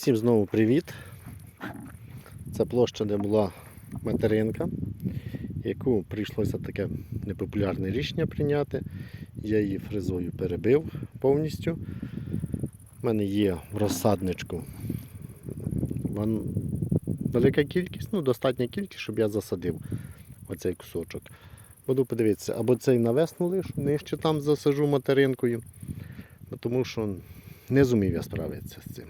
Всім знову привіт. Це площа, де була материнка, яку прийшлося таке непопулярне рішення прийняти. Я її фрезою перебив повністю. У мене є в розсадничку вон- велика кількість, ну достатня кількість, щоб я засадив оцей кусочок. Буду подивитися, або цей на весну лишу, нижче там засажу материнкою, тому що не зумів я справитися з цим.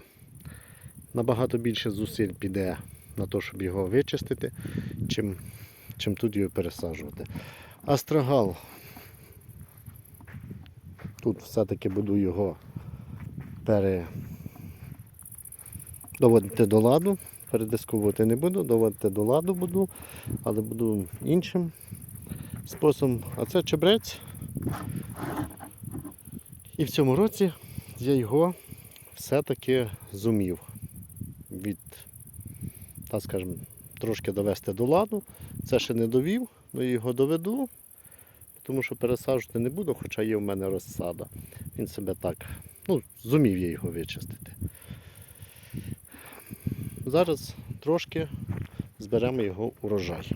Набагато більше зусиль піде на те, щоб його вичистити, чим, чим тут його пересаджувати. Астрагал. Тут все-таки буду його пере... доводити до ладу. Передисковувати не буду, доводити до ладу буду, але буду іншим способом. А це чебрець. І в цьому році я його все-таки зумів від, так скажімо, трошки довести до ладу. Це ще не довів, але його доведу, тому що пересаджувати не буду, хоча є в мене розсада. Він себе так, ну, зумів я його вичистити. Зараз трошки зберемо його урожай.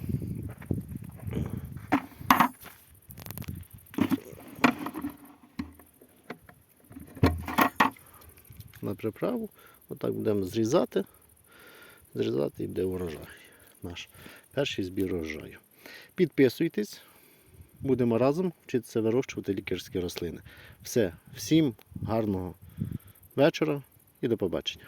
На приправу. Отак будемо зрізати. Зрізати і буде урожай. Наш перший збір урожаю. Підписуйтесь, будемо разом вчитися вирощувати лікарські рослини. Все, всім гарного вечора і до побачення.